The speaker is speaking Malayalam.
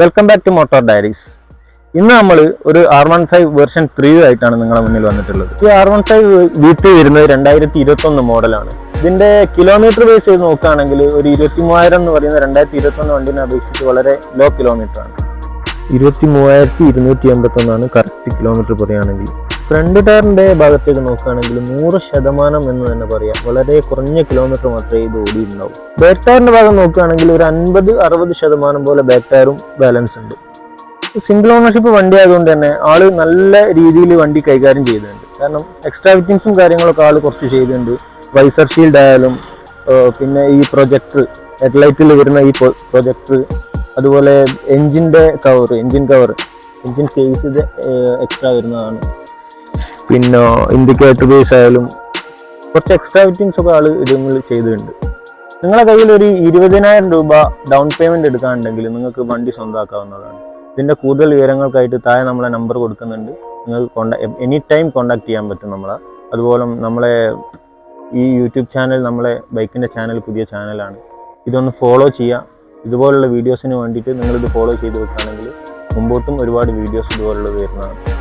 Welcome back to motor diaries ഇന്ന് നമ്മൾ ഒരു R one five version three ആയിട്ടാണ് നിങ്ങളുടെ മുന്നിൽ വന്നിട്ടുള്ളത്. ഈ R one five V T വരുന്നത് രണ്ടായിരത്തി ഇരുപത്തി ഒന്ന് മോഡലാണ്. ഇതിന്റെ കിലോമീറ്റർ ബേസ് ചെയ്ത് നോക്കുകയാണെങ്കിൽ ഒരു ഇരുപത്തി മൂവായിരം എന്ന് പറയുന്ന രണ്ടായിരത്തി ഇരുപത്തി ഒന്ന് വണ്ടിനെ അപേക്ഷിച്ച് വളരെ ലോ കിലോമീറ്റർ ആണ്. ഇരുപത്തി മൂവായിരത്തി ഇരുന്നൂറ്റി എൺപത്തി ഒന്നാണ് കറക്റ്റ് കിലോമീറ്റർ പറയുകയാണെങ്കിൽ. ഫ്രണ്ട് ടയറിന്റെ ഭാഗത്തേക്ക് നോക്കുകയാണെങ്കിൽ നൂറ് ശതമാനം എന്ന് തന്നെ പറയാം. വളരെ കുറഞ്ഞ കിലോമീറ്റർ മാത്രമേ ഇത് ഓടിയിട്ടുണ്ടാവും. ബാക്ക് ടയറിന്റെ ഭാഗം നോക്കുകയാണെങ്കിൽ ഒരു അൻപത് അറുപത് ശതമാനം പോലെ ബാക്ക് ടയറും ബാലൻസ് ഉണ്ട്. സിംഗിൾ ഓണർഷിപ്പ് വണ്ടി ആയതുകൊണ്ട് തന്നെ ആൾ നല്ല രീതിയിൽ വണ്ടി കൈകാര്യം ചെയ്തിട്ടുണ്ട് കാരണം എക്സ്ട്രാ ഫിറ്റിങ്സും കാര്യങ്ങളൊക്കെ ആൾ കുറച്ച് ചെയ്തിട്ടുണ്ട്. വൈസർ ഷീൽഡ് ആയാലും പിന്നെ ഈ പ്രൊജക്ടർ ഹെഡ്ലൈറ്റിൽ വരുന്ന ഈ പ്രൊജക്ടർ അതുപോലെ എഞ്ചിന്റെ cover engine cover engine case ഇത് എക്സ്ട്രാ വരുന്നതാണ്. പിന്നെ ഇൻഡിക്കേറ്റർ ബേസ് ആയാലും കുറച്ച് എക്സ്ട്രാ ഫിറ്റിങ്സ് ഒക്കെ ആൾ ഇതുങ്ങളിൽ ചെയ്തിട്ടുണ്ട്. നിങ്ങളുടെ കയ്യിൽ ഒരു ഇരുപതിനായിരം രൂപ ഡൗൺ പേയ്മെന്റ് എടുക്കാനുണ്ടെങ്കിൽ നിങ്ങൾക്ക് വണ്ടി സ്വന്തമാക്കാവുന്നതാണ് ഇതിന്റെ കൂടുതൽ വിവരങ്ങൾക്കായിട്ട് താഴെ നമ്മളെ നമ്പർ കൊടുക്കുന്നുണ്ട്. നിങ്ങൾക്ക് കോണ്ടാ എനി ടൈം കോണ്ടാക്ട് ചെയ്യാൻ പറ്റും നമ്മളെ. അതുപോലെ നമ്മളെ ഈ യൂട്യൂബ് ചാനൽ നമ്മളെ ബൈക്കിന്റെ ചാനൽ പുതിയ ചാനലാണ് ഇതൊന്ന് ഫോളോ ചെയ്യുക ഇതുപോലുള്ള വീഡിയോസിന് വേണ്ടിയിട്ട് നിങ്ങളിത് ഫോളോ ചെയ്ത് വെക്കുകയാണെങ്കിൽ മുമ്പോട്ടും ഒരുപാട് വീഡിയോസ് ഇതുപോലുള്ളത് വരുന്നതാണ്.